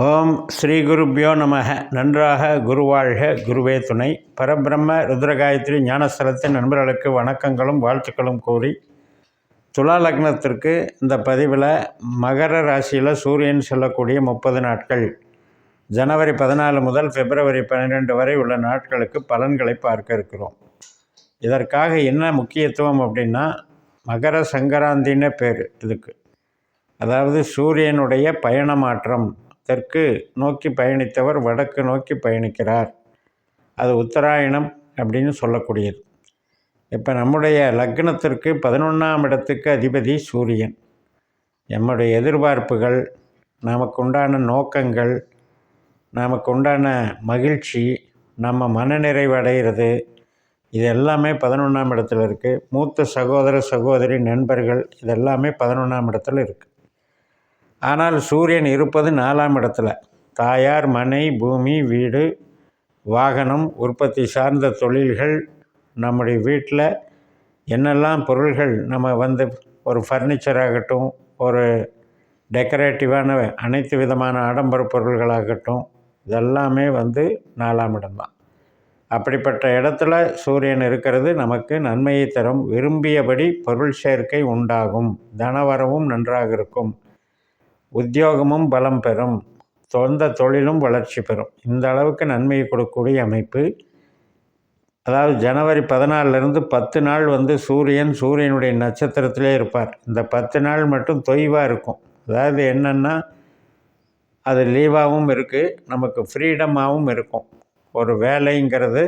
ஓம் ஸ்ரீ குருப்பியோ நமக நன்றாக குருவாழ்க குருவே துணை. பரபிரம்ம ருத்ரகாயத்ரி ஞானஸ்தலத்தின் நண்பர்களுக்கு வணக்கங்களும் வாழ்த்துக்களும் கூறி துலா லக்னத்திற்கு இந்த பதிவில் மகர ராசியில் சூரியன் செல்லக்கூடிய முப்பது நாட்கள். ஜனவரி பதினாலு முதல் பிப்ரவரி பன்னிரெண்டு வரை உள்ள நாட்களுக்கு பலன்களை பார்க்க இருக்கிறோம். இதற்காக என்ன முக்கியத்துவம் அப்படின்னா மகர சங்கராந்தின்னு பேர் இதுக்கு. அதாவது சூரியனுடைய பயண மாற்றம் தெற்கு நோக்கி பயணித்தவர் வடக்கு நோக்கி பயணிக்கிறார். அது உத்தராயணம் அப்படின்னு சொல்லக்கூடியது. இப்போ நம்முடைய லக்னத்திற்கு பதினொன்றாம் இடத்துக்கு அதிபதி சூரியன். நம்முடைய எதிர்பார்ப்புகள் நமக்கு உண்டான நோக்கங்கள் நமக்கு உண்டான மகிழ்ச்சி நம்ம மனநிறைவு அடைகிறது இது எல்லாமே பதினொன்றாம் இடத்துல இருக்குது மூத்த சகோதர சகோதரி நண்பர்கள் இதெல்லாமே பதினொன்றாம் இடத்துல இருக்குது ஆனால் சூரியன் இருப்பது நாலாம் இடத்துல. தாயார் மனை பூமி வீடு வாகனம் உற்பத்தி சார்ந்த தொழில்கள் நம்முடைய வீட்டில் என்னெல்லாம் பொருள்கள் நம்ம வந்து ஒரு ஃபர்னிச்சர் ஆகட்டும் ஒரு டெக்கரேட்டிவான அனைத்து விதமான ஆடம்பர பொருள்களாகட்டும் இதெல்லாமே வந்து நாலாம் இடம்தான். அப்படிப்பட்ட இடத்துல சூரியன் இருக்கிறது நமக்கு நன்மையை தரும். விரும்பியபடி பொருள் சேர்க்கை உண்டாகும். தனவரவும் நன்றாக இருக்கும். உத்தியோகமும் பலம் பெறும். சொந்த தொழிலும் வளர்ச்சி பெறும். இந்த அளவுக்கு நன்மையை கொடுக்கக்கூடிய அமைப்பு. அதாவது ஜனவரி பதினாலிருந்து பத்து நாள் வந்து சூரியன் சூரியனுடைய நட்சத்திரத்திலே இருப்பார். இந்த பத்து நாள் மட்டும் தொய்வாக இருக்கும். அதாவது என்னென்னா அது லீவாகவும் இருக்குது நமக்கு ஃப்ரீடமாகவும் இருக்கும். ஒரு வேலைங்கிறது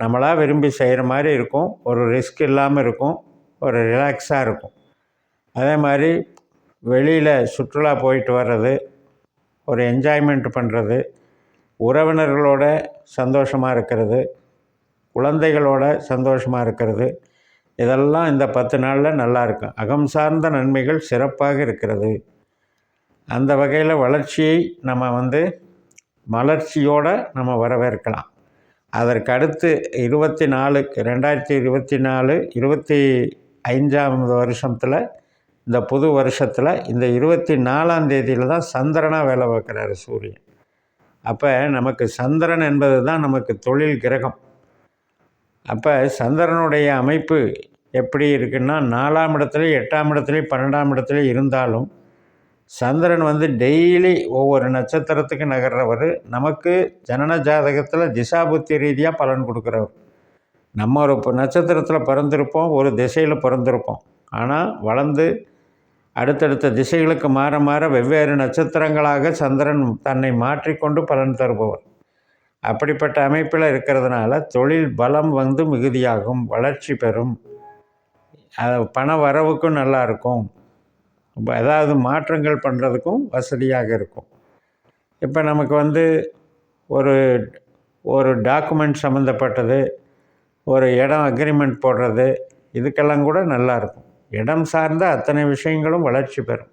நம்மளாக விரும்பி செய்கிற மாதிரி இருக்கும். ஒரு ரிஸ்க் இல்லாமல் இருக்கும். ஒரு ரிலாக்ஸாக இருக்கும். அதே மாதிரி வெளியில் சுற்றுலா போயிட்டு வர்றது ஒரு என்ஜாய்மெண்ட் பண்ணுறது உறவினர்களோட சந்தோஷமாக இருக்கிறது குழந்தைகளோட சந்தோஷமாக இருக்கிறது இதெல்லாம் இந்த பத்து நாளில் நல்லாயிருக்கும் அகம் சார்ந்த நன்மைகள் சிறப்பாக இருக்கிறது. அந்த வகையில் வளர்ச்சியை நம்ம வந்து மலர்ச்சியோடு நம்ம வரவேற்கலாம். அதற்கு அடுத்து இருபத்தி நாலு ரெண்டாயிரத்தி இருபத்தி நாலு இருபத்தி ஐந்தாம் வருஷத்தில் இந்த புது வருஷத்தில் இந்த இருபத்தி நாலாம் தேதியில் தான் சந்திரனாக வேலை பார்க்குறாரு சூரியன். அப்போ நமக்கு சந்திரன் என்பது தான் நமக்கு தொழில் கிரகம். அப்போ சந்திரனுடைய அமைப்பு எப்படி இருக்குன்னா நாலாம் இடத்துலையும் எட்டாம் இடத்துலையும் பன்னெண்டாம் இடத்துலையும் இருந்தாலும் சந்திரன் வந்து டெய்லி ஒவ்வொரு நட்சத்திரத்துக்கு நகர்றவர். நமக்கு ஜனன ஜாதகத்தில் திசாபுத்தி ரீதியாக பலன் கொடுக்குறவர். நம்ம ஒரு நட்சத்திரத்தில் பிறந்திருப்போம் ஒரு திசையில் பிறந்திருப்போம். ஆனால் வளர்ந்து அடுத்தடுத்த திசைகளுக்கு மாற மாற வெவ்வேறு நட்சத்திரங்களாக சந்திரன் தன்னை மாற்றிக்கொண்டு பலன் தருபவர். அப்படிப்பட்ட அமைப்பில் இருக்கிறதுனால தொழில் பலம் வந்து மிகுதியாகும் வளர்ச்சி பெறும். பண வரவுக்கும் நல்லாயிருக்கும் ஏதாவது மாற்றங்கள் பண்ணுறதுக்கும் வசதியாக இருக்கும். இப்போ நமக்கு வந்து ஒரு ஒரு டாக்குமெண்ட் சம்மந்தப்பட்டது ஒரு இடம் அக்ரிமெண்ட் போடுறது இதுக்கெல்லாம் கூட நல்லாயிருக்கும் இடம் சார்ந்த அத்தனை விஷயங்களும் வளர்ச்சி பெறும்.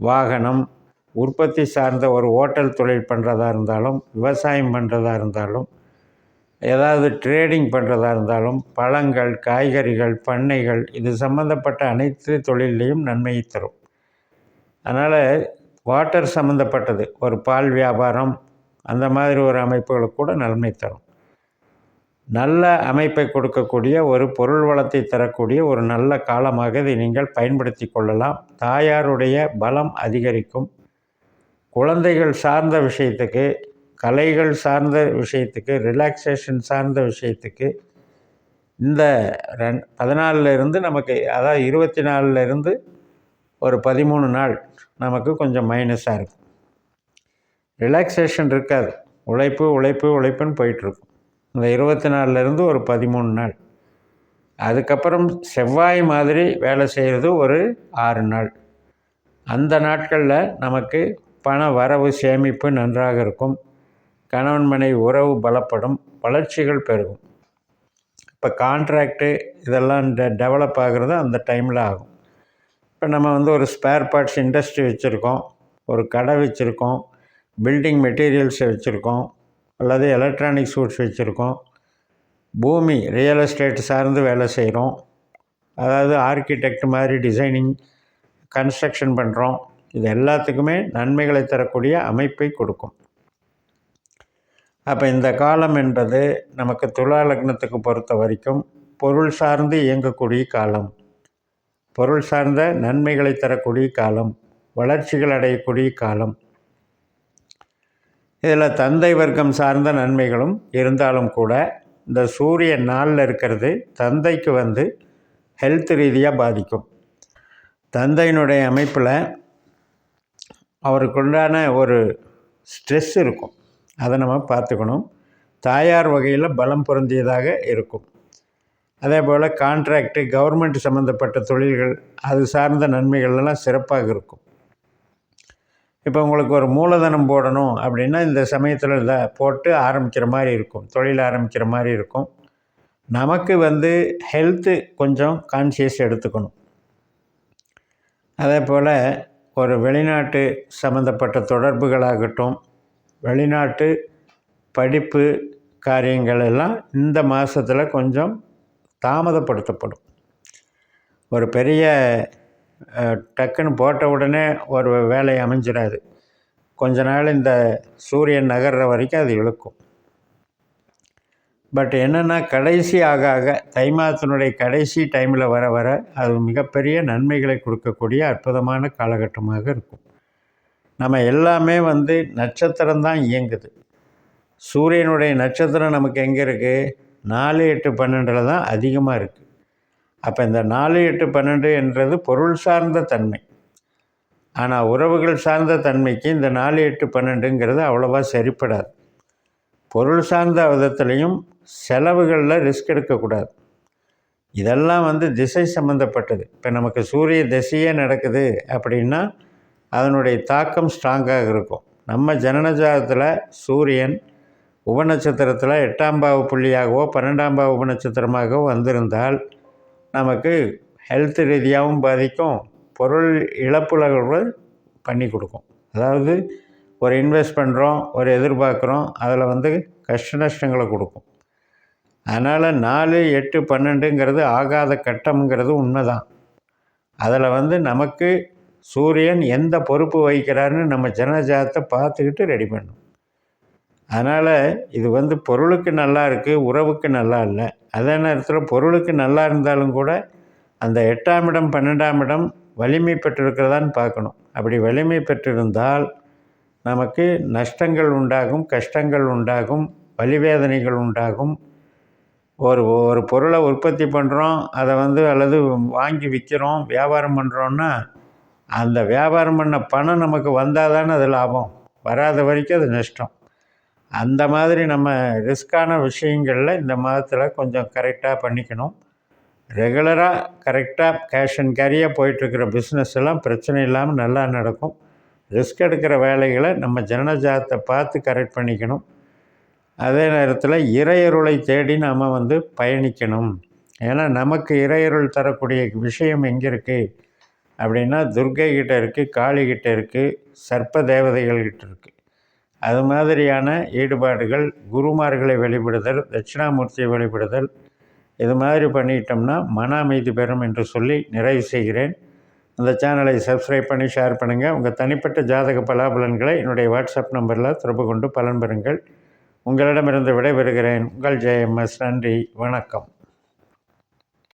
வாகனம் உற்பத்தி சார்ந்த ஒரு ஹோட்டல் தொழில் பண்ணுறதா இருந்தாலும் விவசாயம் பண்ணுறதா இருந்தாலும் ஏதாவது ட்ரேடிங் பண்ணுறதா இருந்தாலும் பழங்கள் காய்கறிகள் பண்ணைகள் இது சம்மந்தப்பட்ட அனைத்து தொழிலையும் நன்மையை தரும். அதனால் வாட்டர் சம்மந்தப்பட்டது ஒரு பால் வியாபாரம் அந்த மாதிரி ஒரு அமைப்புகளுக்கு கூட நன்மை தரும். நல்ல அமைப்பை கொடுக்கக்கூடிய ஒரு பொருள் வளத்தை தரக்கூடிய ஒரு நல்ல காலமாக இதை நீங்கள் பயன்படுத்தி கொள்ளலாம். தாயாருடைய பலம் அதிகரிக்கும். குழந்தைகள் சார்ந்த விஷயத்துக்கு கலைகள் சார்ந்த விஷயத்துக்கு ரிலாக்ஸேஷன் சார்ந்த விஷயத்துக்கு இந்த ரெண் பதினாலிருந்து நமக்கு அதாவது இருபத்தி நாலுலேருந்து ஒரு பதிமூணு நாள் நமக்கு கொஞ்சம் மைனஸாக இருக்கும். ரிலாக்ஸேஷன் இருக்காது. உழைப்பு உழைப்பு உழைப்புன்னு போயிட்டுருக்கும் இந்த இருபத்தி நாலுலேருந்து ஒரு பதிமூணு நாள். அதுக்கப்புறம் செவ்வாய் மாதிரி வேலை செய்கிறது ஒரு ஆறு நாள். அந்த நாட்களில் நமக்கு பண வரவு சேமிப்பு நன்றாக இருக்கும். கணவன் மனை உறவு பலப்படும். வளர்ச்சிகள் பெருகும். இப்போ கான்ட்ராக்டு இதெல்லாம் டெ டெவலப் ஆகிறது அந்த டைமில் ஆகும். இப்போ நம்ம வந்து ஒரு ஸ்பேர் பார்ட்ஸ் இண்டஸ்ட்ரி வச்சுருக்கோம். ஒரு கடை வச்சுருக்கோம். பில்டிங் மெட்டீரியல்ஸை வச்சுருக்கோம். அல்லது எலக்ட்ரானிக் சூட்ஸ் வச்சுருக்கோம். பூமி ரியல் எஸ்டேட் சார்ந்து வேலை செய்கிறோம் அதாவது ஆர்கிடெக்ட் மாதிரி டிசைனிங் கன்ஸ்ட்ரக்ஷன் பண்ணுறோம் இது எல்லாத்துக்குமே நன்மைகளை தரக்கூடிய அமைப்பை கொடுக்கும். அப்போ இந்த காலம் என்பது நமக்கு துலா லக்னத்துக்கு பொறுத்த வரைக்கும் பொருள் சார்ந்து இயங்கக்கூடிய காலம். பொருள் சார்ந்த நன்மைகளை தரக்கூடிய காலம். வளர்ச்சிகள் அடையக்கூடிய காலம். இதில் தந்தை வர்க்கம் சார்ந்த நன்மைகளும் இருந்தாலும் கூட இந்த சூரிய நாளில் இருக்கிறது தந்தைக்கு வந்து ஹெல்த் ரீதியாக பாதிக்கும். தந்தையினுடைய அமைப்பில் அவருக்குண்டான ஒரு ஸ்ட்ரெஸ் இருக்கும். அதை நம்ம பார்த்துக்கணும். தாயார் வகையில் பலம் பொருந்தியதாக இருக்கும். அதே போல் கான்ட்ராக்டு கவர்மெண்ட் சம்மந்தப்பட்ட தொழில்கள் அது சார்ந்த நன்மைகள்லாம் சிறப்பாக இருக்கும். இப்போ உங்களுக்கு ஒரு மூலதனம் போடணும் அப்படின்னா இந்த சமயத்தில் இதை போட்டு ஆரம்பிக்கிற மாதிரி இருக்கும். தொழில் ஆரம்பிக்கிற மாதிரி இருக்கும். நமக்கு வந்து ஹெல்த்து கொஞ்சம் கான்சியஸ் எடுத்துக்கணும். அதே போல் ஒரு வெளிநாட்டு சம்மந்தப்பட்ட தொடர்புகளாகட்டும் வெளிநாட்டு படிப்பு காரியங்கள் எல்லாம் இந்த மாதத்தில் கொஞ்சம் தாமதப்படுத்தப்படும். ஒரு பெரிய டக்குன்னு போட்ட உடனே ஒரு வேலை அமைஞ்சிடாது. கொஞ்ச நாள் இந்த சூரியன் நகர்ற வரைக்கும் அது இழுக்கும். பட் என்னென்னா கடைசி ஆக ஆக தை மாதத்தினுடைய கடைசி டைமில் வர வர அது மிகப்பெரிய நன்மைகளை கொடுக்கக்கூடிய அற்புதமான காலகட்டமாக இருக்கும். நம்ம எல்லாமே வந்து நட்சத்திரம் தான் இயங்குது. சூரியனுடைய நட்சத்திரம் நமக்கு எங்கே இருக்குது நாலு எட்டு பன்னெண்டில் தான் அதிகமாக இருக்குது அப்போ இந்த நாலு எட்டு பன்னெண்டு என்றது பொருள் சார்ந்த தன்மை. ஆனால் உறவுகள் சார்ந்த தன்மைக்கு இந்த நாலு எட்டு பன்னெண்டுங்கிறது அவ்வளோவா சரிப்படாது. பொருள் சார்ந்த விதத்துலேயும் செலவுகளில் ரிஸ்க் எடுக்கக்கூடாது. இதெல்லாம் வந்து திசை சம்மந்தப்பட்டது இப்போ நமக்கு சூரிய திசையே நடக்குது அப்படின்னா அதனுடைய தாக்கம் ஸ்ட்ராங்காக இருக்கும். நம்ம ஜனனஜாதத்தில் சூரியன் உபநட்சத்திரத்தில் எட்டாம் பாவ புள்ளியாகவோ பன்னெண்டாம் பாவ உபநட்சத்திரமாகவோ வந்திருந்தால் நமக்கு ஹெல்த் ரீதியாகவும் பாதிக்கும். பொருள் இழப்புகளை பண்ணி கொடுக்கும். அதாவது ஒரு இன்வெஸ்ட் பண்ணுறோம் ஒரு எதிர்பார்க்குறோம் அதில் வந்து கஷ்ட நஷ்டங்களை கொடுக்கும். அதனால் நாலு எட்டு பன்னெண்டுங்கிறது ஆகாத கட்டம்ங்கிறது உண்மை தான் அதில் வந்து நமக்கு சூரியன் எந்த பொறுப்பு வகிக்கிறாருன்னு நம்ம ஜனஜாதத்தை பார்த்துக்கிட்டு ரெடி பண்ணும் அதனால் இது வந்து பொருளுக்கு நல்லா இருக்குது உறவுக்கு நல்லா இல்லை. அதே நேரத்தில் பொருளுக்கு நல்லா இருந்தாலும் கூட அந்த எட்டாம் இடம் பன்னெண்டாம் இடம் வலிமை பெற்றிருக்கிறதான்னு பார்க்கணும். அப்படி வலிமை பெற்றிருந்தால் நமக்கு நஷ்டங்கள் உண்டாகும் கஷ்டங்கள் உண்டாகும் வலிவேதனைகள் உண்டாகும். ஒரு ஒரு பொருளை உற்பத்தி பண்ணுறோம் அதை வந்து அல்லது வாங்கி விற்கிறோம் வியாபாரம் பண்ணுறோன்னா அந்த வியாபாரம் பண்ண பணம் நமக்கு வந்தால் தானே அது லாபம். வராத வரைக்கும் அது நஷ்டம். அந்த மாதிரி நம்ம ரிஸ்க்கான விஷயங்களில் இந்த மாதத்தில் கொஞ்சம் கரெக்டாக பண்ணிக்கணும். ரெகுலராக கரெக்டாக கேஷ் அண்ட் கேரியாக போயிட்டுருக்கிற பிஸ்னஸ் எல்லாம் பிரச்சனை இல்லாமல் நல்லா நடக்கும். ரிஸ்க் எடுக்கிற வேலைகளை நம்ம ஜனஜாதத்தை பார்த்து கரெக்ட் பண்ணிக்கணும். அதே நேரத்தில் இறையருளை தேடி நாம் வந்து பயணிக்கணும். ஏன்னா நமக்கு இறையருள் தரக்கூடிய விஷயம் எங்கே இருக்குது அப்படின்னா துர்கை கிட்ட இருக்குது காளிகிட்ட இருக்குது சர்ப்ப தேவதைகள்கிட்ட இருக்குது அது மாதிரியான ஈடுபாடுகள் குருமார்களை வழிபடுதல் தட்சிணாமூர்த்தியை வழிபடுதல் இது மாதிரி பண்ணிட்டோம்னா மன அமைதி பெறும் என்று சொல்லி நிறைவு செய்கிறேன். அந்த சேனலை சப்ஸ்கிரைப் பண்ணி ஷேர் பண்ணுங்கள் உங்கள் தனிப்பட்ட ஜாதக பலாபலன்களை என்னுடைய வாட்ஸ்அப் நம்பரில் தொடர்பு கொண்டு பலன் பெறுங்கள். உங்களிடமிருந்து விடைபெறுகிறேன். உங்கள் ஜெயம்எஸ். நன்றி. வணக்கம்.